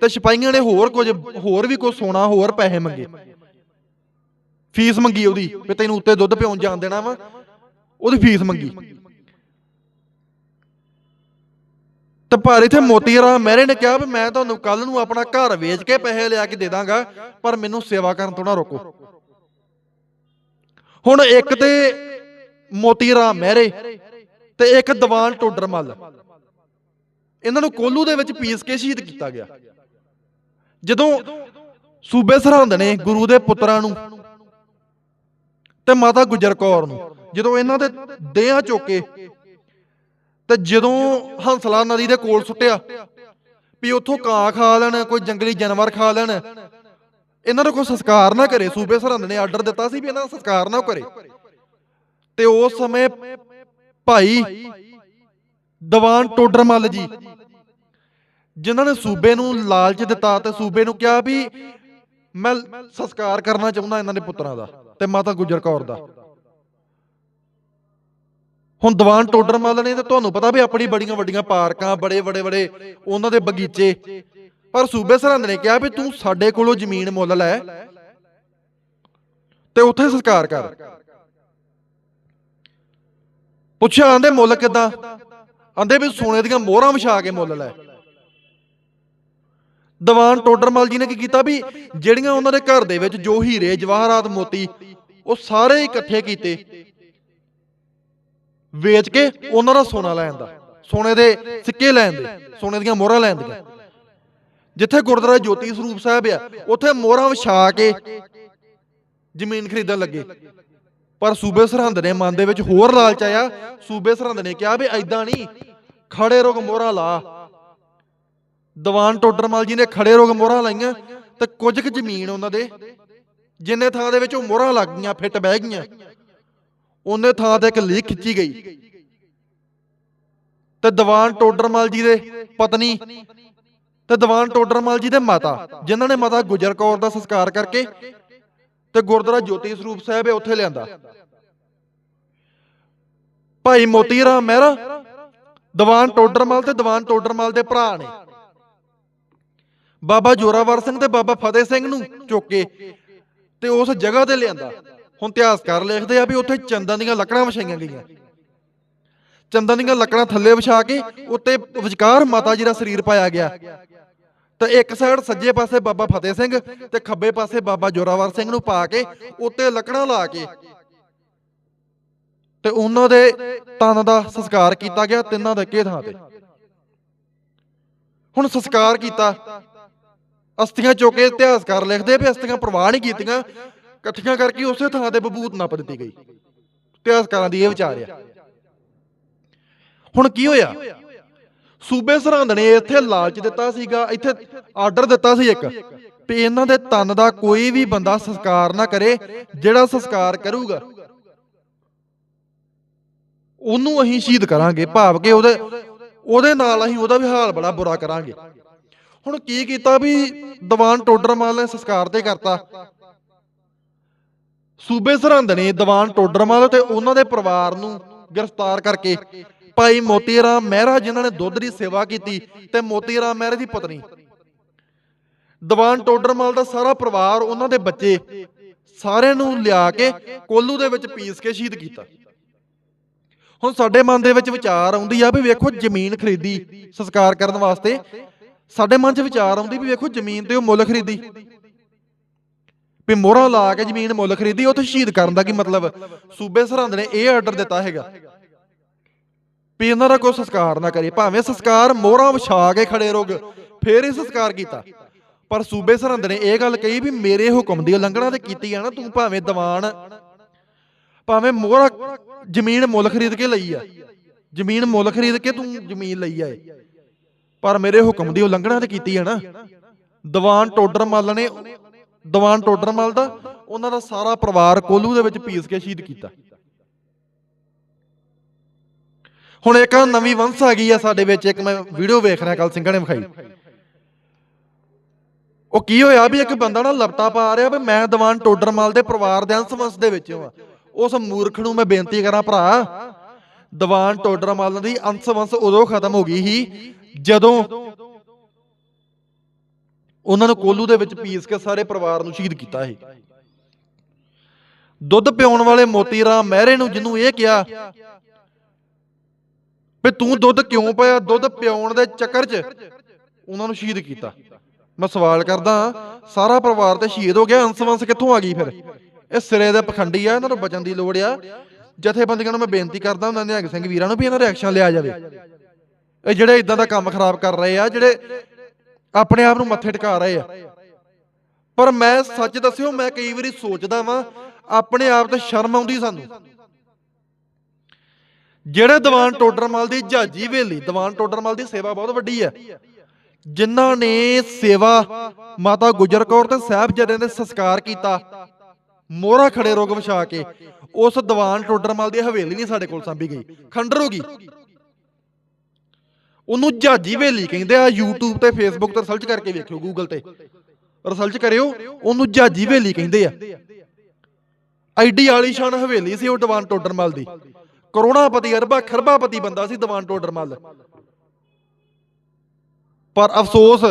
ਤੇ ਸਿਪਾਹੀਆਂ ਨੇ ਹੋਰ ਕੁਝ, ਹੋਰ ਵੀ ਕੁਝ ਸੋਨਾ, ਹੋਰ ਪੈਸੇ ਮੰਗੇ। ਫੀਸ ਮੰਗੀ ਉਹਦੀ, ਵੀ ਤੈਨੂੰ ਉੱਤੇ ਦੁੱਧ ਪਿਉਣ ਜਾਣ ਦੇਣਾ ਵਾ। ਉਹਦੀ ਫੀਸ ਮੰਗੀ। ਤੇ ਪਰ ਇਥੇ ਮੋਤੀ ਰਾਮ ਮਹਿਰੇ ਨੇ ਕਿਹਾ ਵੀ ਮੈਂ ਤੁਹਾਨੂੰ ਕੱਲ ਨੂੰ ਆਪਣਾ ਘਰ ਵੇਚ ਕੇ ਪੈਸੇ ਲਿਆ ਕੇ ਦੇ ਦਾਂਗਾ, ਪਰ ਮੈਨੂੰ ਸੇਵਾ ਕਰਨ ਤੋਂ ਨਾ ਰੋਕੋ। ਹੁਣ ਇੱਕ ਤੇ ਮੋਤੀ ਰਾਮ ਮਹਿਰੇ ਤੇ ਇੱਕ ਦੀਵਾਨ ਟੋਡਰਮਲ ਇਹਨਾਂ ਨੂੰ ਕੋਲੂ ਦੇ ਵਿੱਚ ਪੀਸ ਕੇ ਸ਼ਹੀਦ ਕੀਤਾ ਗਿਆ। ਜਦੋਂ ਸੂਬੇ ਸਰਹੰਦ ਨੇ ਗੁਰੂ ਦੇ ਪੁੱਤਰਾਂ ਨੂੰ ਤੇ ਮਾਤਾ ਗੁਜਰ ਕੌਰ ਨੂੰ, ਜਦੋਂ ਇਹਨਾਂ ਦੇ ਦੇਹਾਂ ਚੋਕੇ ਤੇ ਜਦੋਂ ਹੰਸਲਾ ਨਦੀ ਦੇ ਕੋਲ ਸੁੱਟਿਆ ਵੀ ਉੱਥੋਂ ਕਾਂ ਖਾ ਲੈਣ, ਕੋਈ ਜੰਗਲੀ ਜਾਨਵਰ ਖਾ ਲੈਣ, ਇਹਨਾਂ ਨੂੰ ਕੋਈ ਸੰਸਕਾਰ ਨਾ ਕਰੇ। ਸੂਬੇ ਸਰਹੰਦ ਨੇ ਆਰਡਰ ਦਿੱਤਾ ਸੀ ਵੀ ਇਹਨਾਂ ਦਾ ਸੰਸਕਾਰ ਨਾ ਕਰੇ। ਤੇ ਉਸ ਸਮੇਂ ਭਾਈ ਦੀਵਾਨ ਟੋਡਰਮੱਲ ਜੀ, ਜਿਨ੍ਹਾਂ ਨੇ ਸੂਬੇ ਨੂੰ ਲਾਲਚ ਦਿੱਤਾ ਤੇ ਸੂਬੇ ਨੂੰ ਕਿਹਾ ਵੀ ਮੈਂ ਸੰਸਕਾਰ ਕਰਨਾ ਚਾਹੁੰਦਾ ਇਹਨਾਂ ਦੇ ਪੁੱਤਰਾਂ ਦਾ ਤੇ ਮਾਤਾ ਗੁਜਰ ਕੌਰ ਦਾ। ਹੁਣ ਦੀਵਾਨ ਟੋਡਰਮੱਲ ਨੇ ਤੇ ਤੁਹਾਨੂੰ ਪਤਾ ਵੀ ਆਪਣੀ ਬੜੀਆਂ ਵੱਡੀਆਂ ਪਾਰਕਾਂ, ਬੜੇ ਬੜੇ ਬੜੇ ਉਹਨਾਂ ਦੇ ਬਗੀਚੇ, ਪਰ ਸੂਬੇ ਸਰਹੰਦ ਨੇ ਕਿਹਾ ਵੀ ਤੂੰ ਸਾਡੇ ਕੋਲੋਂ ਜ਼ਮੀਨ ਮੁੱਲ ਲੈ ਤੇ ਉੱਥੇ ਸੰਸਕਾਰ ਕਰ। ਪੁੱਛਿਆ ਆਂਦੇ ਮੁੱਲ ਕਿਦਾਂ? ਆਂਦੇ ਵੀ ਸੋਨੇ ਦੀਆਂ ਮੋਹਰਾਂ ਵਿਛਾ ਕੇ ਮੁੱਲ ਲੈ। ਦੀਵਾਨ ਟੋਡਰਮਲ ਜੀ ਨੇ ਕੀ ਕੀਤਾ ਵੀ ਜਿਹੜੀਆਂ ਉਹਨਾਂ ਦੇ ਘਰ ਦੇ ਵਿੱਚ ਜੋ ਹੀਰੇ, ਜਵਾਹਰਾਤ ਮੋਤੀ, ਉਹ ਸਾਰੇ ਇਕੱਠੇ ਕੀਤੇ, ਵੇਚ ਕੇ ਉਹਨਾਂ ਦਾ ਸੋਨਾ ਲੈਣ ਦਾ। ਸੋਨੇ ਦੇ ਸਿੱਕੇ ਲੈਣ ਦੇ, ਸੋਨੇ ਦੀਆਂ ਮੋਹਰਾਂ ਲੈਣ ਦੀਆਂ ਜਿੱਥੇ ਗੁਰਦੁਆਰਾ ਜੋਤੀ ਸਰੂਪ ਸਾਹਿਬ ਆ, ਉੱਥੇ ਮੋਹਰਾਂ ਵਿਛਾ ਕੇ ਜ਼ਮੀਨ ਖਰੀਦਣ ਲੱਗੇ। ਪਰ ਸੂਬੇ ਸਰਹੰਦ ਨੇ ਮਨ ਦੇ ਵਿੱਚ ਹੋਰ ਲਾਲਚ ਆਇਆ। ਸੂਬੇ ਸਰਹੰਦ ਨੇ ਕਿਹਾ ਵੀ ਐਦਾਂ ਨਹੀਂ, ਖੜੇ ਰੋਗ ਮੋਹਰਾ ਲਾ। ਦੀਵਾਨ ਟੋਡਰਮਲ ਜੀ ਨੇ ਖੜੇ ਰੋਗ ਮੋਹਰਾਂ ਲਾਈਆਂ ਤੇ ਕੁਝ ਕੁ ਜ਼ਮੀਨ ਉਹਨਾਂ ਦੇ, ਜਿੰਨੇ ਥਾਂ ਦੇ ਵਿੱਚ ਉਹ ਮੋਹਰਾਂ ਲੱਗ ਗਈਆਂ, ਫਿੱਟ ਬਹਿ ਗਈਆਂ, ਉਹਨੇ ਥਾਂ ਤੇ ਇੱਕ ਲੀਕ ਖਿੱਚੀ ਗਈ। ਤੇ ਦੀਵਾਨ ਟੋਡਰਮਲ ਜੀ ਦੇ ਪਤਨੀ ਤੇ ਦੀਵਾਨ ਟੋਡਰਮਲ ਜੀ ਦੇ ਮਾਤਾ, ਜਿਨ੍ਹਾਂ ਨੇ ਮਾਤਾ ਗੁਜਰ ਕੌਰ ਦਾ ਸੰਸਕਾਰ ਕਰਕੇ ਤੇ ਗੁਰਦੁਆਰਾ ਜੋਤੀ ਸਰੂਪ ਸਾਹਿਬ ਹੈ ਉੱਥੇ ਲਿਆਂਦਾ। ਭਾਈ ਮੋਤੀ ਰਾਮ ਮਹਿਰਾ ਦੀਵਾਨ ਟੋਡਰਮਲ ਤੇ ਦੀਵਾਨ ਟੋਡਰਮਲ ਦੇ ਭਰਾ ਨੇ। ਬਾਬਾ ਜੋਰਾਵਰ ਸਿੰਘ ਤੇ ਬਾਬਾ ਫਤਿਹ ਸਿੰਘ ਨੂੰ ਚੁੱਕ ਕੇ ਤੇ ਉਸ ਜਗ੍ਹਾ ਤੇ ਲਿਆਂਦਾ। ਹੁਣ ਇਤਿਹਾਸਕਾਰ ਲਿਖਦੇ ਆ ਵੀ ਉੱਥੇ ਚੰਦਨ ਦੀਆਂ ਲੱਕੜਾਂ ਵਿਛਾਈਆਂ ਗਈਆਂ। ਚੰਦਨ ਦੀਆਂ ਲੱਕੜਾਂ ਥੱਲੇ ਵਿਛਾ ਕੇ ਉੱਤੇ ਵਿਚਕਾਰ ਮਾਤਾ ਜੀ ਦਾ ਸਰੀਰ ਪਾਇਆ ਗਿਆ। ਤੇ ਇੱਕ ਸਾਈਡ ਸੱਜੇ ਪਾਸੇ ਬਾਬਾ ਫਤਿਹ ਸਿੰਘ ਤੇ ਖੱਬੇ ਪਾਸੇ ਬਾਬਾ ਜੋਰਾਵਰ ਸਿੰਘ ਨੂੰ ਪਾ ਕੇ ਉੱਤੇ ਲੱਕੜਾਂ ਲਾ ਕੇ ਤੇ ਉਹਨਾਂ ਦੇ ਤਨ ਦਾ ਸੰਸਕਾਰ ਕੀਤਾ ਗਿਆ ਤਿੰਨਾਂ ਦੇ ਇੱਕੇ ਥਾਂ ਤੇ। ਹੁਣ ਸੰਸਕਾਰ ਕੀਤਾ। ਅਸਥੀਆਂ ਕੇ ਇਤਿਹਾਸਕਾਰ ਲਿਖਦੇ ਵੀ ਅਸਥੀਆਂ ਪ੍ਰਵਾਹ ਨਹੀਂ ਕੀਤੀਆਂ, ਇਕੱਠੀਆਂ ਕਰਕੇ ਉਸੇ ਥਾਂ ਤੇ ਬਬੂਤ ਨੱਪ ਦਿੱਤੀ ਗਈ। ਇਤਿਹਾਸਕਾਰਾਂ ਦੀ ਇਹ ਵਿਚਾਰ ਆ। ਹੁਣ ਕੀ ਹੋਇਆ? ਸੂਬੇ ਸਰਹੰਦ ਨੇ ਇੱਥੇ ਲਾਲਚ ਦਿੱਤਾ ਸੀਗਾ, ਇੱਥੇ ਆਰਡਰ ਦਿੱਤਾ ਸੀ ਇੱਕ, ਵੀ ਇਹਨਾਂ ਦੇ ਤਨ ਦਾ ਕੋਈ ਵੀ ਬੰਦਾ ਸੰਸਕਾਰ ਨਾ ਕਰੇ, ਜਿਹੜਾ ਸੰਸਕਾਰ ਕਰੂਗਾ। ਉਹਨੂੰ ਅਸੀਂ ਸ਼ਹੀਦ ਕਰਾਂਗੇ, ਭਾਵ ਕਿ ਉਹਦੇ ਉਹਦੇ ਨਾਲ ਅਸੀਂ ਉਹਦਾ ਵੀ ਹਾਲ ਬੜਾ ਬੁਰਾ ਕਰਾਂਗੇ। ਹੁਣ ਕੀ ਕੀਤਾ ਵੀ ਦੀਵਾਨ ਟੋਡਰਮਲ ਨੇ ਸੰਸਕਾਰ ਤੇ ਕਰਤਾ? ਸੂਬੇ ਸਰਹੰਦ ਨੇ ਦੀਵਾਨ ਟੋਡਰਮਲ ਤੇ ਉਹਨਾਂ ਦੇ ਪਰਿਵਾਰ ਨੂੰ ਗ੍ਰਿਫਤਾਰ ਕਰਕੇ ਭਾਈ ਮੋਤੀ ਰਾਮ ਮਹਿਰਾ ਜਿਨ੍ਹਾਂ ਨੇ ਦੁੱਧ ਦੀ ਸੇਵਾ ਕੀਤੀ ਤੇ ਮੋਤੀ ਰਾਮ ਮਹਿਰਾ ਦੀ ਪਤਨੀ। ਦੀਵਾਨ ਟੋਡਰਮਲ ਦਾ ਸਾਰਾ ਪਰਿਵਾਰ ਉਹਨਾਂ ਦੇ ਬੱਚੇ ਸਾਰਿਆਂ ਨੂੰ ਲਿਆ ਕੇ ਕੋਲੂ ਦੇ ਵਿੱਚ ਪੀਸ ਕੇ ਸ਼ਹੀਦ ਕੀਤਾ। ਹੁਣ ਸਾਡੇ ਮਨ ਦੇ ਵਿੱਚ ਵਿਚਾਰ ਆਉਂਦੀ ਆ ਵੀ ਵੇਖੋ ਜ਼ਮੀਨ ਖਰੀਦੀ ਸੰਸਕਾਰ ਕਰਨ ਵਾਸਤੇ। ਸਾਡੇ ਮਨ 'ਚ ਵਿਚਾਰ ਆਉਂਦੀ ਵੀ ਵੇਖੋ ਜ਼ਮੀਨ ਤੇ ਉਹ ਮੁੱਲ ਖਰੀਦੀ। ਵੀ ਮੋਹਰਾਂ ਲਾ ਕੇ ਜ਼ਮੀਨ ਮੁੱਲ ਖਰੀਦੀ, ਉੱਥੇ ਸ਼ਹੀਦ ਕਰਨ ਦਾ ਕੀ ਮਤਲਬ? ਸੂਬੇ ਸਰਹੰਦ ਨੇ ਇਹ ਆਰਡਰ ਦਿੱਤਾ ਹੈਗਾ। ਵੀ ਇਹਨਾਂ ਦਾ ਕੋਈ ਸੰਸਕਾਰ ਨਾ ਕਰੇ ਭਾਵੇਂ ਸੰਸਕਾਰ ਮੋਹਰਾਂ ਵਿਛਾ ਕੇ ਖੜੇ ਰੋਗ ਫੇਰ ਹੀ ਸੰਸਕਾਰ ਕੀਤਾ। ਪਰ ਸੂਬੇ ਸਰਹੰਦ ਨੇ ਇਹ ਗੱਲ ਕਹੀ ਵੀ ਮੇਰੇ ਹੁਕਮ ਦੀ ਉਲੰਘਣਾ ਤੇ ਕੀਤੀ ਆ ਨਾ, ਤੂੰ ਭਾਵੇਂ ਦੀਵਾਨ, ਭਾਵੇਂ ਮੋਹਰਾ ਜ਼ਮੀਨ ਮੁੱਲ ਖਰੀਦ ਕੇ ਲਈ ਆ। ਜ਼ਮੀਨ ਮੁੱਲ ਖਰੀਦ ਕੇ ਤੂੰ ਜ਼ਮੀਨ ਲਈ ਆਏ ਪਰ ਮੇਰੇ ਹੁਕਮ ਦੀ ਉਲੰਘਣਾ ਤੇ ਕੀਤੀ ਹੈ ਨਾ। ਦੀਵਾਨ ਟੋਡਰ ਮੱਲ ਨੇ, ਦੀਵਾਨ ਟੋਡਰ ਮੱਲ ਦਾ, ਉਹਨਾਂ ਦਾ ਸਾਰਾ ਪਰਿਵਾਰ ਕੋਲੂ ਦੇ ਵਿੱਚ ਪੀਸ ਕੇ ਸ਼ਹੀਦ ਕੀਤਾ। ਹੁਣ ਇੱਕ ਨਵੀਂ ਵੰਸ ਆ ਗਈ ਆ ਸਾਡੇ ਵਿੱਚ, ਇੱਕ ਮੈਂ ਵੀਡੀਓ ਵੇਖ ਰਿਹਾ ਕੱਲ ਸਿੰਘਾਂ ਨੇ ਵਿਖਾਈ। ਉਹ ਕੀ ਹੋਇਆ ਵੀ ਇੱਕ ਬੰਦਾ ਨਾ ਲਪਟਾ ਪਾ ਰਿਹਾ ਵੀ ਮੈਂ ਦੀਵਾਨ ਟੋਡਰ ਦੇ ਪਰਿਵਾਰ ਦੇ ਅੰਸ਼ ਵੰਸ਼ ਦੇ ਵਿੱਚੋਂ ਆ। ਉਸ ਮੂਰਖ ਨੂੰ ਮੈਂ ਬੇਨਤੀ ਕਰਾਂ ਭਰਾ, ਦੀਵਾਨ ਟੋਡਰਮਾਲ ਦੀ ਅੰਸ਼ ਵੰਸ਼ ਉਦੋਂ ਖਤਮ ਹੋ ਗਈ ਸੀ ਜਦੋਂ ਉਹਨਾਂ ਨੂੰ ਕੋਲੂ ਦੇ ਵਿੱਚ ਪੀਸ ਕੇ ਸਾਰੇ ਪਰਿਵਾਰ ਨੂੰ ਸ਼ਹੀਦ ਕੀਤਾ ਸੀ। ਦੁੱਧ ਪਿਉਣ ਵਾਲੇ ਮੋਤੀ ਰਾਮ ਮਹਿਰੇ ਨੂੰ ਜਿਹਨੂੰ ਇਹ ਕਿਹਾ ਵੀ ਤੂੰ ਦੁੱਧ ਕਿਉਂ ਪਾਇਆ? ਦੁੱਧ ਪਿਉਣ ਦੇ ਚੱਕਰ 'ਚ ਉਹਨਾਂ ਨੂੰ ਸ਼ਹੀਦ ਕੀਤਾ। ਮੈਂ ਸਵਾਲ ਕਰਦਾ ਸਾਰਾ ਪਰਿਵਾਰ ਤੇ ਸ਼ਹੀਦ ਹੋ ਗਿਆ ਅੰਸਵੰਸ ਕਿੱਥੋਂ ਆ ਗਈ ਫਿਰ? ਇਹ ਸਿਰੇ ਦੇ ਪਖੰਡੀ ਆ, ਇਹਨਾਂ ਨੂੰ ਬਚਣ ਦੀ ਲੋੜ ਆ। ਜਥੇਬੰਦੀਆਂ ਨੂੰ ਮੈਂ ਬੇਨਤੀ ਕਰਦਾ ਉਹਨਾਂ ਨਿਹੰਗ ਸਿੰਘ ਵੀਰਾਂ ਨੂੰ ਵੀ ਇਹਨਾਂ ਦਾ ਐਕਸ਼ਨ ਲਿਆ ਜਾਵੇ। ਇਹ ਜਿਹੜੇ ਇਦਾਂ ਦਾ ਕੰਮ ਖਰਾਬ ਕਰ ਰਹੇ ਆ, ਜਿਹੜੇ ਆਪਣੇ ਆਪ ਨੂੰ ਮੱਥੇ ਟਿਕਾ ਰਹੇ ਆ। ਪਰ ਮੈਂ ਸੱਚ ਦੱਸਿਓ, ਮੈਂ ਕਈ ਵਾਰੀ ਸੋਚਦਾ ਵਾਂ, ਆਪਣੇ ਆਪ ਤੇ ਸ਼ਰਮ ਆਉਂਦੀ ਸਾਨੂੰ। ਜਿਹੜੇ ਦੀਵਾਨ ਟੋਡਰਮਲ ਦੀ ਜਹਾਜੀ ਵੇਲੀ, ਦੀਵਾਨ ਟੋਡਰਮਲ ਦੀ ਸੇਵਾ ਬਹੁਤ ਵੱਡੀ ਹੈ। ਜਿਨ੍ਹਾਂ ਨੇ ਸੇਵਾ ਮਾਤਾ ਗੁਜਰ ਕੌਰ ਤੇ ਸਾਹਿਬਜ਼ਾਦਿਆਂ ਦੇ ਸੰਸਕਾਰ ਕੀਤਾ, ਮੋਹਰਾ ਖੜੇ ਰੋਗ ਵਿਛਾ ਕੇ, ਉਸ ਦੀਵਾਨ ਟੋਡਰਮਲ ਦੀ ਹਵੇਲੀ ਨਹੀਂ ਸਾਡੇ ਕੋਲ ਸਾਂਭੀ ਗਈ, ਖੰਡਰ ਹੋ ਗਈ। ਉਹਨੂੰ ਜਹਾਜੀ ਵੇਲੀ ਕਹਿੰਦੇ ਆ, YouTube ਤੇ Facebook ਤੇ ਸਰਚ ਕਰਕੇ ਵੇਖਿਓ, Google ਤੇ। ਰਿਸਰਚ ਕਰਿਓ, ਉਹਨੂੰ ਜਹਾਜੀ ਵੇਲੀ ਕਹਿੰਦੇ ਆ। ਐਡੀ ਆਲੀਸ਼ਾਨ ਹਵੇਲੀ ਸੀ ਉਹ ਦੀਵਾਨ ਟੋਡਰਮਲ ਦੀ। ਕਰੋੜਾਪਤੀ ਅਰਬਾਂ ਖਰਬਾਪਤੀ ਬੰਦਾ ਸੀ, ਦੀਵਾਨ ਟੋਡਰਮਲ ਪਰ ਅਫਸੋਸ,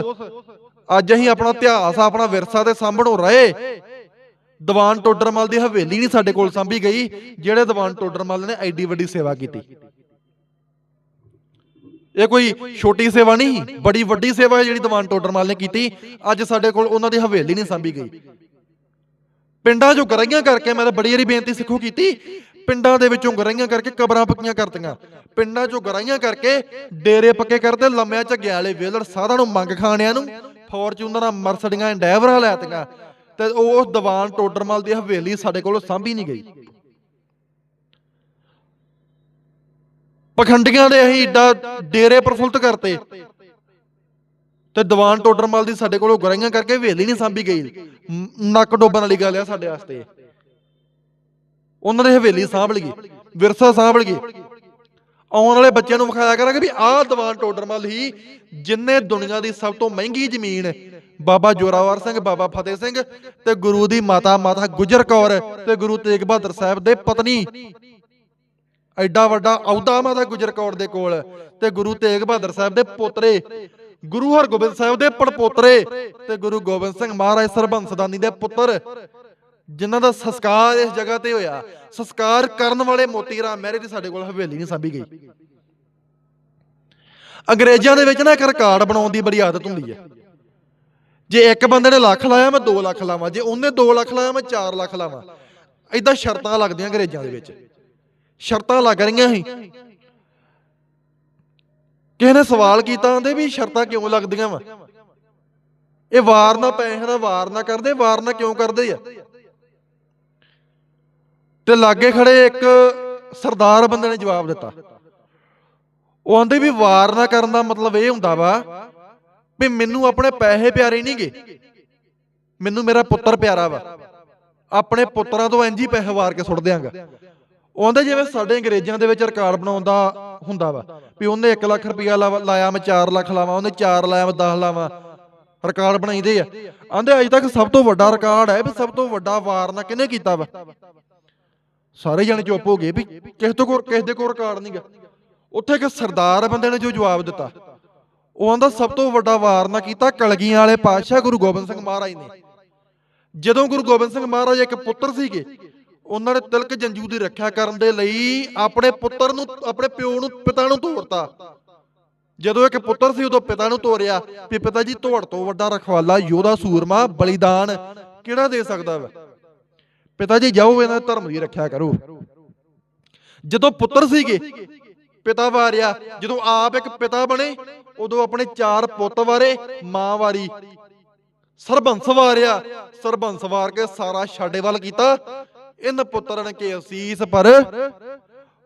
ਅੱਜ ਅਸੀਂ ਆਪਣਾ ਇਤਿਹਾਸ, ਆਪਣਾ ਵਿਰਸਾ ਤੇ ਸਾਂਭਣੋਂ ਰਹੇ। ਦੀਵਾਨ ਟੋਡਰਮਲ ਦੀ ਹਵੇਲੀ ਨਹੀਂ ਸਾਡੇ ਕੋਲ ਸਾਂਭੀ ਗਈ, ਜਿਹੜੇ ਦੀਵਾਨ ਟੋਡਰਮਲ ਨੇ ਐਡੀ ਵੱਡੀ ਸੇਵਾ ਕੀਤੀ। ਇਹ ਕੋਈ ਛੋਟੀ ਸੇਵਾ ਨਹੀਂ, ਬੜੀ ਵੱਡੀ ਸੇਵਾ ਹੈ ਜਿਹੜੀ ਦੀਵਾਨ ਟੋਡਰਮਲ ਨੇ ਕੀਤੀ। ਅੱਜ ਸਾਡੇ ਕੋਲ ਉਹਨਾਂ ਦੀ ਹਵੇਲੀ ਨਹੀਂ ਸਾਂਭੀ ਗਈ। ਪਿੰਡਾਂ 'ਚੋਂ ਗਰਾਈਆਂ ਕਰਕੇ ਮੈਂ ਤਾਂ ਬੜੀ ਵਾਰੀ ਬੇਨਤੀ ਸਿੱਖੋ ਕੀਤੀ ਪਿੰਡਾਂ ਦੇ ਵਿੱਚੋਂ ਗਰਾਈਆਂ ਕਰਕੇ ਕਬਰਾਂ ਪੱਕੀਆਂ ਕਰਤੀਆਂ। ਪਿੰਡਾਂ 'ਚੋਂ ਗਰਾਈਆਂ ਕਰਕੇ ਡੇਰੇ ਪੱਕੇ ਕਰਦੇ, ਲੰਮਿਆਂ ਝੱਗਿਆਂ ਵਾਲੇ ਵੇਲੜ ਸਾਧਾਂ ਨੂੰ ਮੰਗ ਖਾਣਿਆਂ ਨੂੰ ਫੋਰਚੂਨਰਾਂ ਮਰਸਡੀਆਂ ਡੈਵਰਾਂ ਲੈਤੀਆਂ ਤੇ ਉਹ ਦੀਵਾਨ ਟੋਡਰਮਲ ਦੀ ਹਵੇਲੀ ਸਾਡੇ ਕੋਲੋਂ ਸਾਂਭੀ ਨਹੀਂ ਗਈ। ਪਖੰਡੀਆਂ ਦੇ ਅਸੀਂ ਏਡਾ ਡੇਰੇ ਪ੍ਰਫੁੱਲਤ ਕਰਤੇ। ਤੇ ਦੀਵਾਨ ਟੋਡਰਮਲ ਦੀ ਸਾਡੇ ਕੋਲੋਂ ਗਰਾਈਆਂ ਕਰਕੇ ਹਵੇਲੀ ਨਹੀਂ ਸਾਂਭੀ ਗਈ। ਨੱਕ ਡੋਬਣ ਵਾਲੀ ਗੱਲ ਆ ਸਾਡੇ ਵਾਸਤੇ। ਉਹਨਾਂ ਦੇ ਹਵੇਲੀ ਸਾਂਭ ਲਈਏ, ਵਿਰਸਾ ਸਾਂਭ ਲਈਏ। ਆਉਣ ਵਾਲੇ ਬੱਚਿਆਂ ਨੂੰ ਵਿਖਾਇਆ ਕਰਾਂਗੇ ਵੀ ਆਹ ਦੀਵਾਨ ਟੋਡਰਮਲ ਹੀ ਜਿੰਨੇ ਦੁਨੀਆ ਦੀ ਸਭ ਤੋਂ ਮਹਿੰਗੀ ਜ਼ਮੀਨ ਬਾਬਾ ਜੋਰਾਵਰ ਸਿੰਘ, ਬਾਬਾ ਫਤਿਹ ਸਿੰਘ ਤੇ ਗੁਰੂ ਦੀ ਮਾਤਾ ਮਾਤਾ ਗੁਜਰ ਕੌਰ ਤੇ ਗੁਰੂ ਤੇਗ ਬਹਾਦਰ ਸਾਹਿਬ ਦੇ ਪਤਨੀ। ਐਡਾ ਵੱਡਾ ਅਹੁਦਾ ਮਾਤਾ ਗੁਜਰ ਕੌਰ ਦੇ ਕੋਲ ਤੇ ਗੁਰੂ ਤੇਗ ਬਹਾਦਰ ਸਾਹਿਬ ਦੇ ਪੋਤਰੇ, ਗੁਰੂ ਹਰਗੋਬਿੰਦ ਸਾਹਿਬ ਦੇ ਪੜਪੋਤਰੇ ਤੇ ਗੁਰੂ ਗੋਬਿੰਦ ਸਿੰਘ ਮਹਾਰਾਜ ਸਰਬੰਸਦਾਨੀ ਦੇ ਪੁੱਤਰ ਜਿਨ੍ਹਾਂ ਦਾ ਸੰਸਕਾਰ ਇਸ ਜਗ੍ਹਾ ਤੇ ਹੋਇਆ, ਸੰਸਕਾਰ ਕਰਨ ਵਾਲੇ ਮੋਤੀ ਰਾਮ ਮਹਿਰੇ ਦੀ ਸਾਡੇ ਕੋਲ ਹਵੇਲੀ ਨਹੀਂ ਸਾਂਭੀ ਗਈ। ਅੰਗਰੇਜ਼ਾਂ ਦੇ ਵਿੱਚ ਨਾ ਇੱਕ ਰਿਕਾਰਡ ਬਣਾਉਣ ਦੀ ਬੜੀ ਆਦਤ ਹੁੰਦੀ ਹੈ। ਜੇ ਇੱਕ ਬੰਦੇ ਨੇ ਲੱਖ ਲਾਇਆ, ਮੈਂ 2 ਲੱਖ ਲਾਵਾਂ। ਜੇ ਉਹਨੇ 2 ਲੱਖ ਲਾਇਆ, ਮੈਂ 4 ਲੱਖ ਲਾਵਾਂ। ਐਦਾਂ ਸ਼ਰਤਾਂ ਲੱਗਦੀਆਂ ਅੰਗਰੇਜ਼ਾਂ ਦੇ ਵਿੱਚ। ਸ਼ਰਤਾਂ ਲੱਗ ਰਹੀਆਂ ਸੀ। ਕਿਸੇ ਨੇ ਸਵਾਲ ਕੀਤਾ, ਆਂਦੇ ਵੀ ਸ਼ਰਤਾਂ ਕਿਉਂ ਲੱਗਦੀਆਂ ਵਾ? ਇਹ ਵਾਰ ਨਾ ਪੈਸੇ ਨਾਲ ਵਾਰ ਨਾ ਕਰਦੇ, ਵਾਰ ਨਾ ਕਿਉਂ ਕਰਦੇ ਆ? ਤੇ ਲਾਗੇ ਖੜੇ ਇੱਕ ਸਰਦਾਰ ਬੰਦੇ ਨੇ ਜਵਾਬ ਦਿੱਤਾ। ਉਹ ਆਂਦੇ ਵੀ ਵਾਰ ਨਾ ਕਰਨ ਦਾ ਮਤਲਬ ਇਹ ਹੁੰਦਾ ਵਾ ਵੀ ਮੈਨੂੰ ਆਪਣੇ ਪੈਸੇ ਪਿਆਰੇ ਨਹੀਂਗੇ ਮੈਨੂੰ ਮੇਰਾ ਪੁੱਤਰ ਪਿਆਰਾ ਵਾ। ਆਪਣੇ ਪੁੱਤਰਾਂ ਤੋਂ ਇੰਜ ਹੀ ਪੈਸੇ ਵਾਰ ਕੇ ਸੁੱਟ ਦਿਆਂਗਾ। ਉਹਦੇ ਜਿਵੇਂ ਸਾਡੇ ਅੰਗਰੇਜ਼ਾਂ ਦੇ ਵਿੱਚ ਰਿਕਾਰਡ ਬਣਾਉਣ ਦਾ ਹੁੰਦਾ ਵਾ ਵੀ ਉਹਨੇ 1 ਲੱਖ ਰੁਪਇਆ ਲਾਇਆ ਮੈਂ 4 ਲੱਖ ਲਾਵਾਂ, ਉਹਨੇ 4 ਲਾਇਆ ਮੈਂ 10 ਲਾਵਾਂ, ਰਿਕਾਰਡ ਬਣਾਈਦੇ ਆ। ਆਂਦੇ ਅਜੇ ਤੱਕ ਸਭ ਤੋਂ ਵੱਡਾ ਰਿਕਾਰਡ ਹੈ ਵੀ ਸਭ ਤੋਂ ਵੱਡਾ ਵਾਰ ਨਾ ਕਿਹਨੇ ਕੀਤਾ ਵਾ? ਸਾਰੇ ਜਣੇ ਚੁੱਪ ਹੋ ਗਏ ਵੀ ਕਿਸੇ ਤੋਂ ਕੋਲ ਕਿਸੇ ਦੇ ਕੋਲ ਰਿਕਾਰਡ ਨਹੀਂਗਾ ਉੱਥੇ ਇੱਕ ਸਰਦਾਰ ਬੰਦੇ ਨੇ ਜੋ ਜਵਾਬ ਦਿੱਤਾ। ਉਹ ਆਂਦਾ, ਸਭ ਤੋਂ ਵੱਡਾ ਵਾਰ ਨਾ ਕੀਤਾ, ਕਲਗੀਆਂ ਵਾਲੇ ਪਾਤਸ਼ਾਹ ਗੁਰੂ ਗੋਬਿੰਦ ਸਿੰਘ ਮਹਾਰਾਜ ਨੇ। ਜਦੋਂ ਗੁਰੂ ਗੋਬਿੰਦ ਸਿੰਘ ਮਹਾਰਾਜ ਇੱਕ ਪੁੱਤਰ ਸੀਗੇ, ਉਹਨਾਂ ਨੇ ਤਿਲਕ ਜੰਜੂ ਦੀ ਰੱਖਿਆ ਕਰਨ ਦੇ ਲਈ ਆਪਣੇ ਪੁੱਤਰ ਨੂੰ, ਆਪਣੇ ਪਿਓ ਨੂੰ ਪਿਤਾ ਨੂੰ ਤੋੜਤਾ ਜਦੋਂ ਇੱਕ ਪੁੱਤਰ ਸੀ, ਉਦੋਂ ਪਿਤਾ ਨੂੰ ਤੋੜਿਆ ਵੀ ਪਿਤਾ ਜੀ, ਤੁਹਾਡ ਤੋਂ ਵੱਡਾ ਰਖਵਾਲਾ ਯੋਧਾ ਸੂਰਮਾ ਬਲੀਦਾਨ ਕਿਹੜਾ ਦੇ ਸਕਦਾ ਵਾ? ਪਿਤਾ ਜੀ ਜਾਓ, ਇਹਨਾਂ ਦੇ ਧਰਮ ਦੀ ਰੱਖਿਆ ਕਰੋ। ਜਦੋਂ ਪੁੱਤਰ ਸੀਗੇ, ਪਿਤਾ ਵਾਰਿਆ, ਜਦੋਂ ਆਪ ਇੱਕ ਪਿਤਾ ਬਣੇ, ਉਦੋਂ ਆਪਣੇ ਚਾਰ ਪੁੱਤ ਵਾਰੇ, ਮਾਂ ਵਾਰੀ, ਸਰਬੰਸ ਵਾਰਿਆ, ਸਰਬੰਸ ਵਾਰ ਕੇ ਸਾਰਾ ਛਾੜੇ ਵੱਲ ਕੀਤਾ। ਇਨ ਪੁੱਤਰਨ ਕੇ ਅਸੀਸ ਪਰ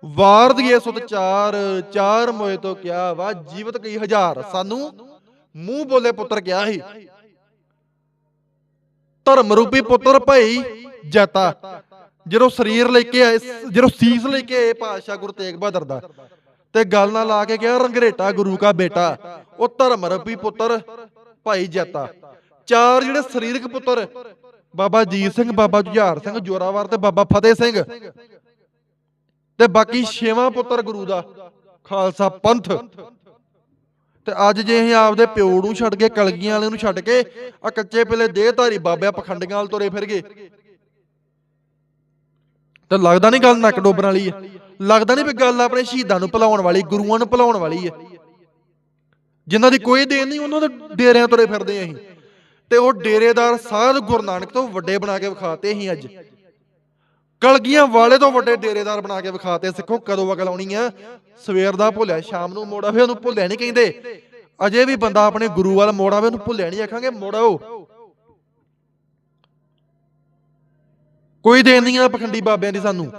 ਵਾਰ ਦੀਏ ਸੁਤ ਚਾਰ ਚਾਰ ਮੋਏ ਤੋਂ ਕਿਆ ਵਾ, ਜੀਵਤ ਕਈ ਹਜ਼ਾਰ। ਸਾਨੂੰ ਮੂੰਹ ਬੋਲੇ ਪੁੱਤਰ ਕਿਹਾ ਸੀ ਧਰਮ ਰੂਪੀ ਪੁੱਤਰ ਭਈ ਜੈਤਾ ਜਦੋਂ ਸਰੀਰ ਲੈ ਕੇ ਆਏ, ਜਦੋਂ ਸੀਸ ਲੈ ਕੇ ਆਏ ਪਾਤਸ਼ਾਹ ਗੁਰੂ ਤੇਗ ਬਹਾਦਰ ਦਾ, ਤੇ ਗੱਲ ਨਾਲ ਲਾ ਕੇ ਕਿਹਾ, ਰੰਗਰੇਟਾ ਗੁਰੂ ਕਾ ਬੇਟਾ, ਉਹ ਧਰਮ ਰੂਪੀ ਪੁੱਤਰ, ਭਾਈ ਜੈਤਾ ਚਾਰ ਜਿਹੜੇ ਸਰੀਰਕ ਪੁੱਤਰ, ਬਾਬਾ ਜੀਤ ਸਿੰਘ, ਬਾਬਾ ਜੁਝਾਰ ਸਿੰਘ, ਜੋਰਾਵਰ ਤੇ ਬਾਬਾ ਫਤਿਹ ਸਿੰਘ ਤੇ ਬਾਕੀ ਛੇਵਾਂ ਪੁੱਤਰ ਗੁਰੂ ਦਾ, ਖਾਲਸਾ ਪੰਥ। ਤੇ ਅੱਜ ਜੇ ਅਸੀਂ ਆਪਦੇ ਪਿਓ ਨੂੰ ਛੱਡ ਕੇ, ਕਲਗੀਆਂ ਵਾਲੇ ਨੂੰ ਛੱਡ ਕੇ ਆ ਕੱਚੇ ਪਿਲੇ ਦੇਹਧਾਰੀ ਬਾਬਿਆਂ ਪਖੰਡੀਆਂ ਵਾਲ ਤੁਰੇ ਫਿਰ ਗਏ ਤੇ ਲੱਗਦਾ ਨਹੀਂ ਗੱਲ ਨੱਕ ਡੋਬਣ ਵਾਲੀ ਹੈ ਲੱਗਦਾ ਨਹੀਂ ਵੀ ਗੱਲ ਆਪਣੇ ਸ਼ਹੀਦਾਂ ਨੂੰ ਭੁਲਾਉਣ ਵਾਲੀ, ਗੁਰੂਆਂ ਨੂੰ ਭੁਲਾਉਣ ਵਾਲੀ ਹੈ ਜਿਨ੍ਹਾਂ ਦੀ ਕੋਈ ਦੇਣ ਨਹੀਂ, ਉਹਨਾਂ ਦੇ ਡੇਰਿਆਂ ਤੁਰੇ ਫਿਰਦੇ ਅਸੀਂ। ਤੇ ਉਹ ਡੇਰੇਦਾਰ ਸਾਧ ਗੁਰੂ ਨਾਨਕ ਤੋਂ ਵੱਡੇ ਬਣਾ ਕੇ ਵਿਖਾਤੇ ਅਸੀਂ ਅੱਜ। ਕਲਗੀਆਂ ਵਾਲੇ ਤੋਂ ਵੱਡੇ ਡੇਰੇਦਾਰ ਬਣਾ ਕੇ ਵਿਖਾਤੇ। ਸਿੱਖੋ ਕਦੋਂ ਅਕਲ ਆਉਣੀ ਆ? ਸਵੇਰ ਦਾ ਭੁੱਲਿਆ, ਸ਼ਾਮ ਨੂੰ ਮੋੜਾ ਆਵੇ, ਉਹਨੂੰ ਭੁੱਲਿਆ ਨਹੀਂ ਕਹਿੰਦੇ। ਅਜੇ ਵੀ ਬੰਦਾ ਆਪਣੇ ਗੁਰੂ ਵੱਲ ਮੋੜ ਉਹਨੂੰ ਭੁੱਲਿਆ ਨਹੀਂ ਆਖਾਂਗੇ, ਮੋੜੋ ਕੋਈ ਦੇਣ ਨਹੀਂ ਆ ਪਖੰਡੀ ਬਾਬਿਆਂ ਦੀ ਸਾਨੂੰ।